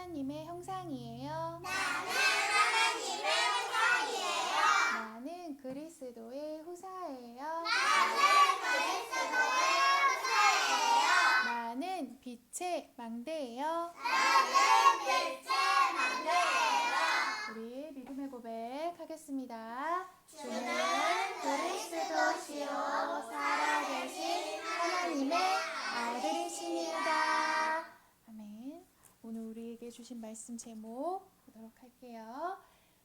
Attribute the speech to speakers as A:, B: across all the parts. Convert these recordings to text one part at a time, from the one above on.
A: 하나님의 형상이에요.
B: 나는 하나님의 형상이에요.
A: 나는 그리스도의 후사예요.
B: 나는 그리스도의 형상이에요.
A: 나는 빛의 망대예요.
B: 나는 빛의 망대예요.
A: 우리 믿음의 고백 하겠습니다.
B: 주는 그리스도시요 살아
A: 우리에게 주신 말씀 제목 보도록 할게요.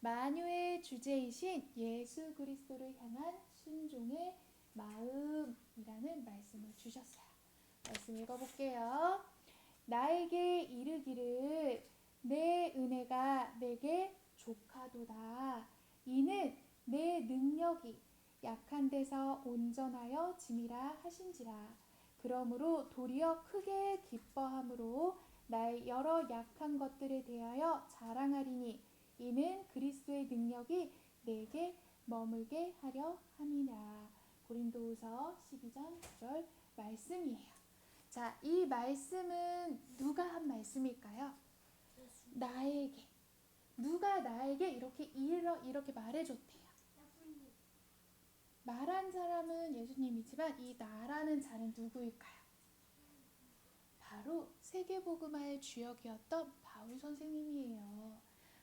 A: 만유의 주제이신 예수 그리스도를 향한 순종의 마음이라는 말씀을 주셨어요. 말씀 읽어볼게요. 나에게 이르기를 내 은혜가 내게 족하도다. 이는 내 능력이 약한 데서 온전하여 짐이라 하신지라. 그러므로 도리어 크게 기뻐함으로 나의 여러 약한 것들에 대하여 자랑하리니 이는 그리스도의 능력이 내게 머물게 하려 함이라. 고린도후서 12장 9절 말씀이에요. 자, 이 말씀은 누가 한 말씀일까요? 나에게. 누가 나에게 이렇게 이러, 이렇게 말해 줬대요. 말한 사람은 예수님이지만 이 나라는 자는 누구일까요? 세계복음화의 주역이었던 바울 선생님이에요.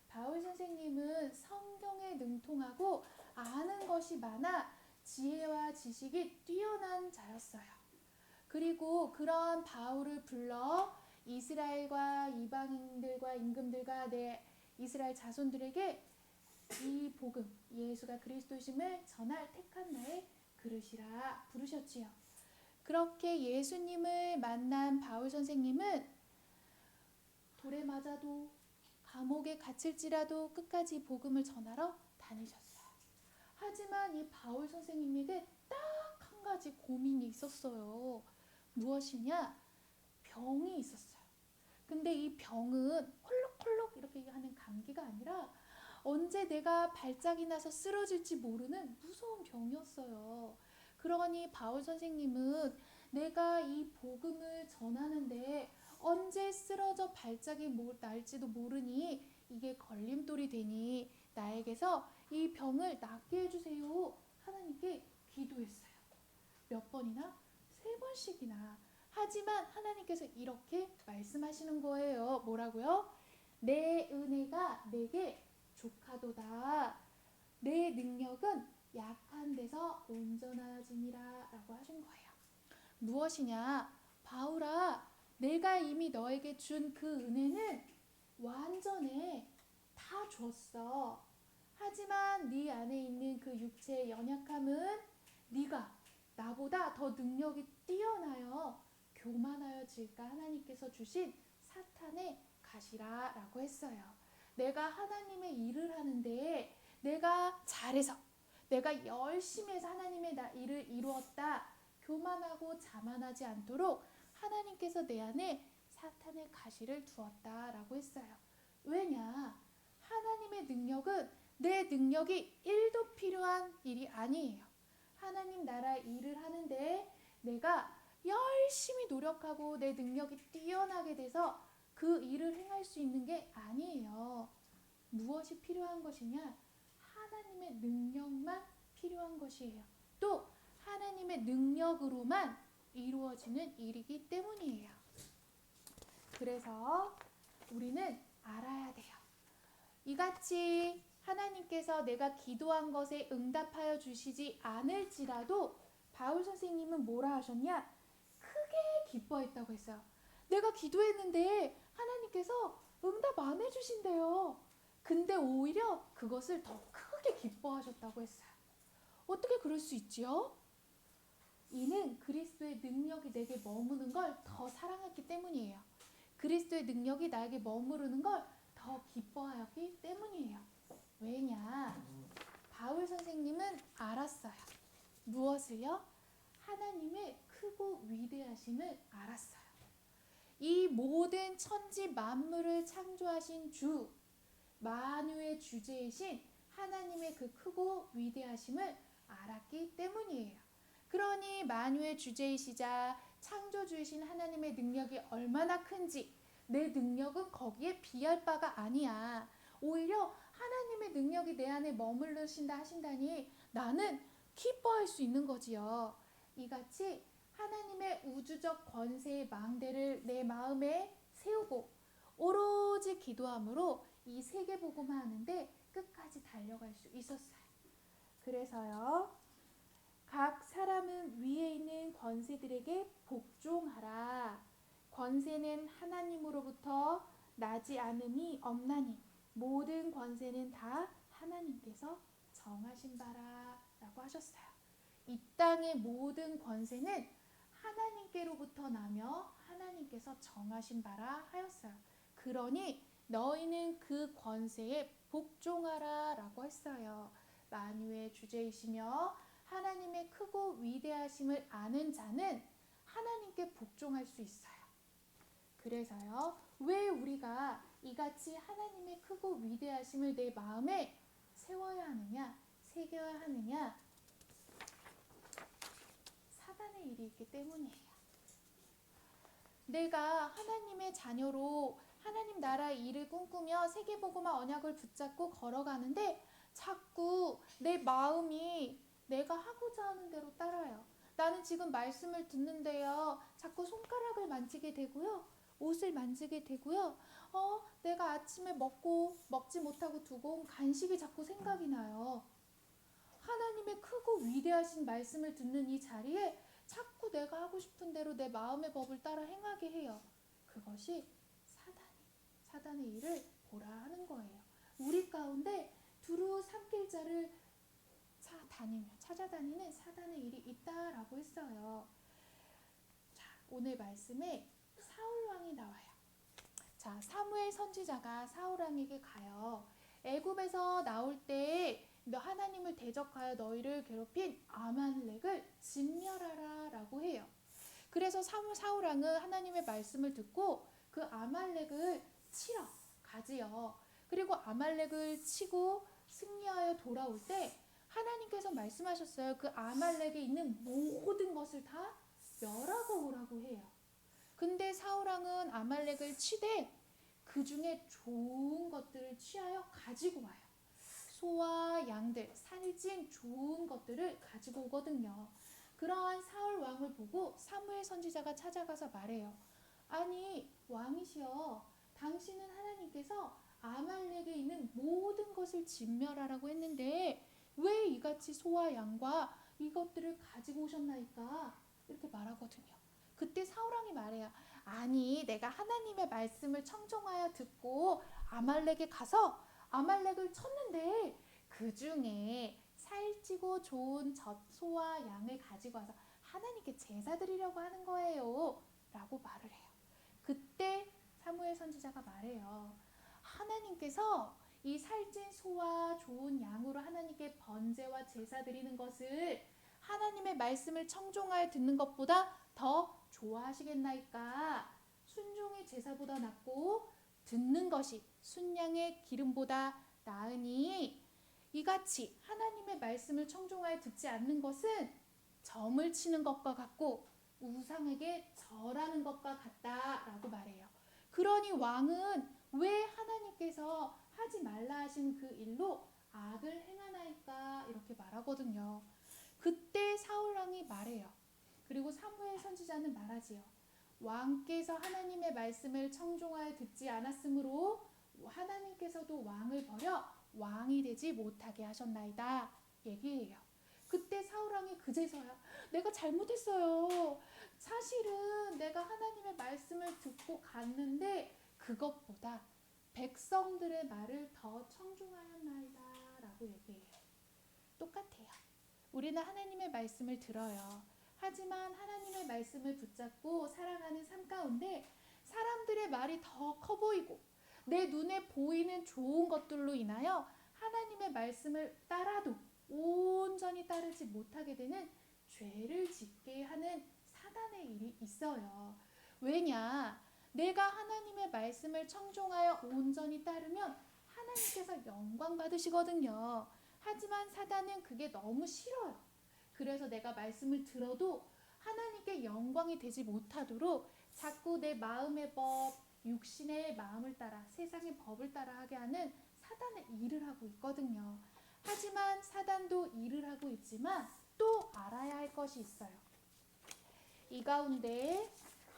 A: 바울 선생님은 성경에 능통하고 아는 것이 많아 지혜와 지식이 뛰어난 자였어요. 그리고 그런 바울을 불러 이스라엘과 이방인들과 임금들과 내 이스라엘 자손들에게 이 복음 예수가 그리스도심을 전할 택한 나의 그릇이라 부르셨지요. 그렇게 예수님을 만난 바울 선생님은 돌에 맞아도 감옥에 갇힐지라도 끝까지 복음을 전하러 다니셨어요. 하지만 이 바울 선생님에게 딱 한 가지 고민이 있었어요. 무엇이냐? 병이 있었어요. 근데 이 병은 콜록콜록 이렇게 하는 감기가 아니라 언제 내가 발작이 나서 쓰러질지 모르는 무서운 병이었어요. 그러니 바울 선생님은 내가 이 복음을 전하는데 언제 쓰러져 발작이 모- 날지도 모르니 이게 걸림돌이 되니 나에게서 이 병을 낫게 해주세요. 하나님께 기도했어요. 몇 번이나? 세 번씩이나. 하지만 하나님께서 이렇게 말씀하시는 거예요. 뭐라고요? 내 은혜가 내게 족하도다. 내 능력은 약한 데서 온전하지니라 라고 하신 거예요. 무엇이냐? 바울아, 내가 이미 너에게 준 그 은혜는 완전해. 다 줬어. 하지만 네 안에 있는 그 육체의 연약함은 네가 나보다 더 능력이 뛰어나여 교만하여질까 하나님께서 주신 사탄의 가시라라고 했어요. 내가 하나님의 일을 하는데 내가 잘해서 내가 열심히 해서 하나님의 나 일을 이루었다. 교만하고 자만하지 않도록 하나님께서 내 안에 사탄의 가시를 두었다라고 했어요. 왜냐? 하나님의 능력은 내 능력이 1도 필요한 일이 아니에요. 하나님 나라 일을 하는데 내가 열심히 노력하고 내 능력이 뛰어나게 돼서 그 일을 행할 수 있는 게 아니에요. 무엇이 필요한 것이냐? 하나님의 능력만 필요한 것이에요. 또 하나님의 능력으로만 이루어지는 일이기 때문이에요. 그래서 우리는 알아야 돼요. 이같이 하나님께서 내가 기도한 것에 응답하여 주시지 않을지라도 바울 선생님은 뭐라 하셨냐? 크게 기뻐했다고 했어요. 내가 기도했는데 하나님께서 응답 안 해주신대요. 근데 오히려 그것을 더 크게 기뻐하셨다고 했어요. 어떻게 그럴 수 있지요? 이는 그리스도의 능력이 내게 머무는 걸 더 사랑했기 때문이에요. 그리스도의 능력이 나에게 머무르는 걸 더 기뻐하였기 때문이에요. 왜냐? 바울 선생님은 알았어요. 무엇을요? 하나님의 크고 위대하심을 알았어요. 이 모든 천지 만물을 창조하신 주, 만유의 주제이신 하나님의 그 크고 위대하심을 알았기 때문이에요. 그러니 만유의 주제이시자 창조주이신 하나님의 능력이 얼마나 큰지 내 능력은 거기에 비할 바가 아니야. 오히려 하나님의 능력이 내 안에 머무르신다 하신다니 나는 기뻐할 수 있는 거지요. 이같이 하나님의 우주적 권세의 망대를 내 마음에 세우고 오로지 기도함으로 이 세계 복음화 하는데 끝까지 달려갈 수 있었어요. 그래서요. 각 사람은 위에 있는 권세들에게 복종하라. 권세는 하나님으로부터 나지 않음이 없나니 모든 권세는 다 하나님께서 정하신 바라 라고 하셨어요. 이 땅의 모든 권세는 하나님께로부터 나며 하나님께서 정하신 바라 하였어요. 그러니 너희는 그 권세에 복종하라 라고 했어요. 만유의 주제이시며 하나님의 크고 위대하심을 아는 자는 하나님께 복종할 수 있어요. 그래서요, 왜 우리가 이같이 하나님의 크고 위대하심을 내 마음에 세워야 하느냐, 새겨야 하느냐? 사단의 일이 있기 때문이에요. 내가 하나님의 자녀로 하나님 나라 일을 꿈꾸며 세계복음화 언약을 붙잡고 걸어가는데 자꾸 내 마음이 내가 하고자 하는 대로 따라요. 나는 지금 말씀을 듣는데요. 자꾸 손가락을 만지게 되고요. 옷을 만지게 되고요. 어, 내가 아침에 먹고 먹지 못하고 두고 온 간식이 자꾸 생각이 나요. 하나님의 크고 위대하신 말씀을 듣는 이 자리에 자꾸 내가 하고 싶은 대로 내 마음의 법을 따라 행하게 해요. 그것이 사단의 일을 보라 하는 거예요. 우리 가운데 두루 삼킬 자를 차 다니며 찾아다니는 사단의 일이 있다라고 했어요. 자, 오늘 말씀에 사울 왕이 나와요. 자, 사무엘 선지자가 사울 왕에게 가요. 애굽에서 나올 때너 하나님을 대적하여 너희를 괴롭힌 아말렉을 진멸하라라고 해요. 그래서 사울 왕은 하나님의 말씀을 듣고 그 아말렉을 치러 가지요. 그리고 아말렉을 치고 승리하여 돌아올 때 하나님께서 말씀하셨어요. 그 아말렉에 있는 모든 것을 다 멸하고 오라고 해요. 근데 사울 왕은 아말렉을 치되 그 중에 좋은 것들을 취하여 가지고 와요. 소와 양들, 살찐 좋은 것들을 가지고 오거든요. 그러한 사울 왕을 보고 사무엘 선지자가 찾아가서 말해요. 아니 왕이시여, 당신은 하나님께서 아말렉에 있는 모든 것을 진멸하라고 했는데 왜 이같이 소와 양과 이것들을 가지고 오셨나이까? 이렇게 말하거든요. 그때 사울 왕이 말해요. 아니 내가 하나님의 말씀을 청종하여 듣고 아말렉에 가서 아말렉을 쳤는데 그 중에 살찌고 좋은 젖소와 양을 가지고 와서 하나님께 제사 드리려고 하는 거예요. 라고 말을 해요. 그때 사무엘 선지자가 말해요. 하나님께서 이 살찐 소와 좋은 양으로 하나님께 번제와 제사 드리는 것을 하나님의 말씀을 청종하여 듣는 것보다 더 좋아하시겠나이까? 순종의 제사보다 낫고 듣는 것이 순양의 기름보다 나으니 이같이 하나님의 말씀을 청종하여 듣지 않는 것은 점을 치는 것과 같고 우상에게 절하는 것과 같다라고 말해요. 그러니 왕은 왜 하나님께서 하지 말라 하신 그 일로 악을 행하나이까 이렇게 말하거든요. 그때 사울 왕이 말해요. 그리고 사무엘 선지자는 말하지요. 왕께서 하나님의 말씀을 청종하여 듣지 않았으므로 하나님께서도 왕을 버려 왕이 되지 못하게 하셨나이다. 얘기해요. 그때 사울 왕이 그제서야 내가 잘못했어요. 사실은 내가 하나님의 말씀을 듣고 갔는데 그것보다 백성들의 말을 더 청중하였나이다 라고 얘기해요. 똑같아요. 우리는 하나님의 말씀을 들어요. 하지만 하나님의 말씀을 붙잡고 살아가는 삶 가운데 사람들의 말이 더 커 보이고 내 눈에 보이는 좋은 것들로 인하여 하나님의 말씀을 따라도 온전히 따르지 못하게 되는 죄를 짓게 하는 사단의 일이 있어요. 왜냐? 내가 하나님의 말씀을 청종하여 온전히 따르면 하나님께서 영광 받으시거든요. 하지만 사단은 그게 너무 싫어요. 그래서 내가 말씀을 들어도 하나님께 영광이 되지 못하도록 자꾸 내 마음의 법, 육신의 마음을 따라 세상의 법을 따라 하게 하는 사단의 일을 하고 있거든요. 하지만 사단도 일을 하고 있지만 또 알아야 할 것이 있어요. 이 가운데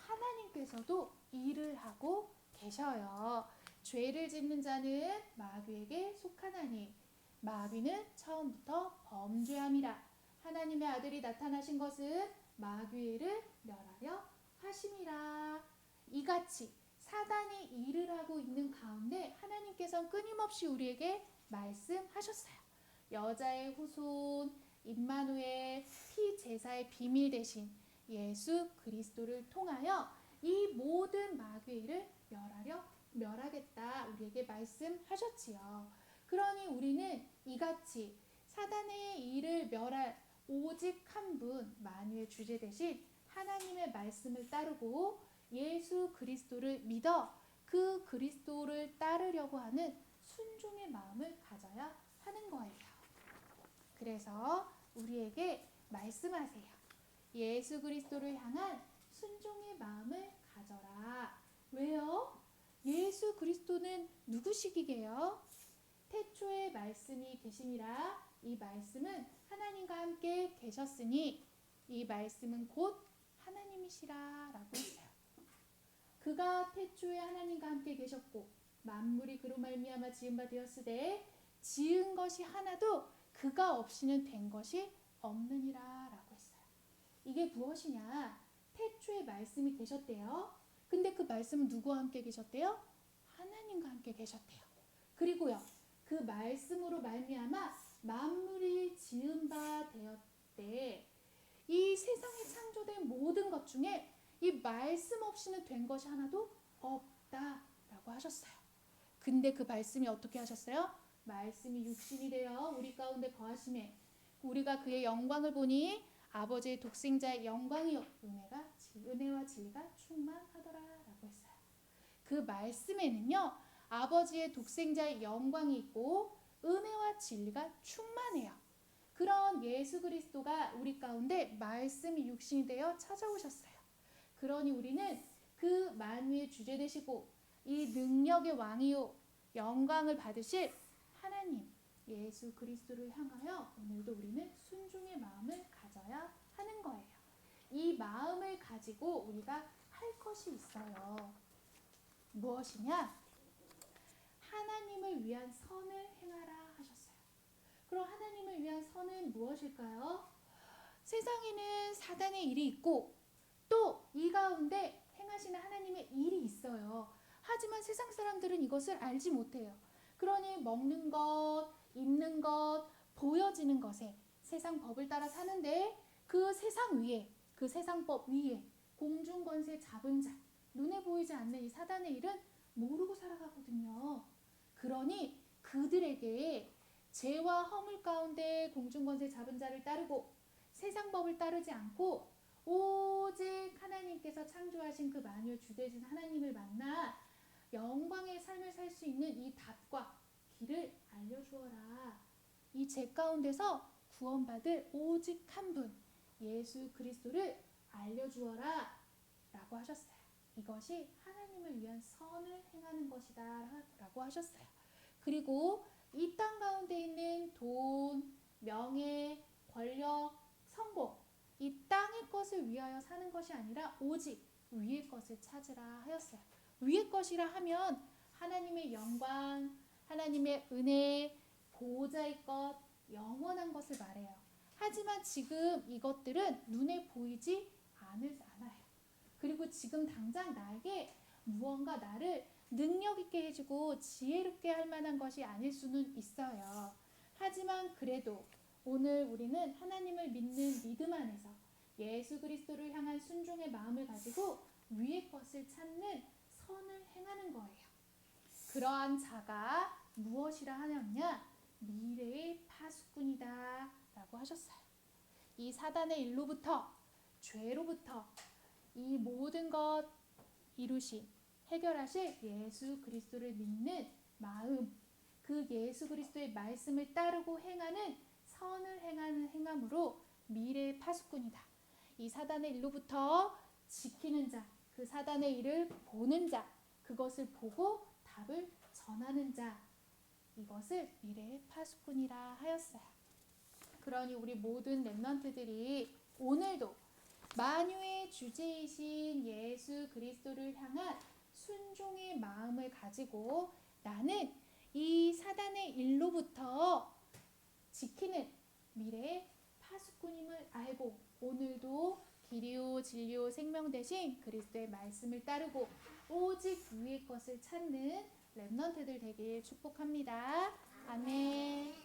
A: 하나님께서도 일을 하고 계셔요. 죄를 짓는 자는 마귀에게 속하나니 마귀는 처음부터 범죄함이라 하나님의 아들이 나타나신 것은 마귀를 멸하려 하심이라 이같이 사단이 일을 하고 있는 가운데 하나님께서는 끊임없이 우리에게 말씀하셨어요. 여자의 후손 임마누엘 피 제사의 비밀 대신 예수 그리스도를 통하여 이 모든 일을 멸하려 멸하겠다 우리에게 말씀하셨지요. 그러니 우리는 이같이 사단의 일을 멸할 오직 한 분 만유의 주제 대신 하나님의 말씀을 따르고 예수 그리스도를 믿어 그 그리스도를 따르려고 하는 순종의 마음을 가져야 하는 거예요. 그래서 우리에게 말씀하세요. 예수 그리스도를 향한 순종의 마음을 가져라. 왜요? 예수 그리스도는 누구시기게요? 태초에 말씀이 계시니라 이 말씀은 하나님과 함께 계셨으니 이 말씀은 곧 하나님이시라라고 했어요. 그가 태초에 하나님과 함께 계셨고 만물이 그로 말미암아 지은 바 되었으되 지은 것이 하나도 그가 없이는 된 것이 했어요. 이게 무엇이냐? 태초에 말씀이 계셨대요. 근데 그 말씀은 누구와 함께 계셨대요? 하나님과 함께 계셨대요. 그리고요. 그 말씀으로 말미암아 만물이 지은 바 되었대. 이 세상에 창조된 모든 것 중에 이 말씀 없이는 된 것이 하나도 없다라고 하셨어요. 근데 그 말씀이 어떻게 하셨어요? 말씀이 육신이 되어 우리 가운데 거하심에 우리가 그의 영광을 보니 아버지의 독생자의 영광이요 은혜가 은혜와 진리가 충만하더라라고 했어요. 그 말씀에는요 아버지의 독생자의 영광이 있고 은혜와 진리가 충만해요. 그런 예수 그리스도가 우리 가운데 말씀이 육신이 되어 찾아오셨어요. 그러니 우리는 그 만유의 주제 되시고 이 능력의 왕이요 영광을 받으실 하나님 예수 그리스도를 향하여 오늘도 우리는 순종의 마음을 하는 거예요. 이 마음을 가지고 우리가 할 것이 있어요. 무엇이냐? 하나님을 위한 선을 행하라 하셨어요. 그럼 하나님을 위한 선은 무엇일까요? 세상에는 사단의 일이 있고 또 이 가운데 행하시는 하나님의 일이 있어요. 하지만 세상 사람들은 이것을 알지 못해요. 그러니 먹는 것, 입는 것, 보여지는 것에 세상 법을 따라 사는데 그 세상 위에, 그 세상 법 위에 공중 권세 잡은 자, 눈에 보이지 않는 이 사단의 일은 모르고 살아가거든요. 그러니 그들에게 죄와 허물 가운데 공중 권세 잡은 자를 따르고 세상 법을 따르지 않고 오직 하나님께서 창조하신 그 만유의 주되신 하나님을 만나 영광의 삶을 살 수 있는 이 답과 길을 알려주어라. 이 죄 가운데서 구원받을 오직 한 분, 예수 그리스도를 알려주어라. 라고 하셨어요. 이것이 하나님을 위한 선을 행하는 것이다. 라고 하셨어요. 그리고 이 땅 가운데 있는 돈, 명예, 권력, 성공, 이 땅의 것을 위하여 사는 것이 아니라 오직 위의 것을 찾으라 하였어요. 위의 것이라 하면 하나님의 영광, 하나님의 은혜, 보호자의 것, 영원한 것을 말해요. 하지만 지금 이것들은 눈에 보이지 않을, 않아요. 그리고 지금 당장 나에게 무언가 나를 능력 있게 해주고 지혜롭게 할 만한 것이 아닐 수는 있어요. 하지만 그래도 오늘 우리는 하나님을 믿는 믿음 안에서 예수 그리스도를 향한 순종의 마음을 가지고 위의 것을 찾는 선을 행하는 거예요. 그러한 자가 무엇이라 하냐면요. 미래의 파수꾼이다. 이 사단의 일로부터 죄로부터 이 모든 것 이루신 해결하실 예수 그리스도를 믿는 마음 그 예수 그리스도의 말씀을 따르고 행하는 선을 행하는 행함으로 미래의 파수꾼이다. 이 사단의 일로부터 지키는 자, 그 사단의 일을 보는 자, 그것을 보고 답을 전하는 자. 이것을 미래의 파수꾼이라 하였어요. 그러니 우리 모든 랩런트들이 오늘도 만유의 주제이신 예수 그리스도를 향한 순종의 마음을 가지고 나는 이 사단의 일로부터 지키는 미래의 파수꾼임을 알고 오늘도 길이요 진리요 생명 대신 그리스도의 말씀을 따르고 오직 위의 것을 찾는 랩넌트들 되길 축복합니다. 아멘.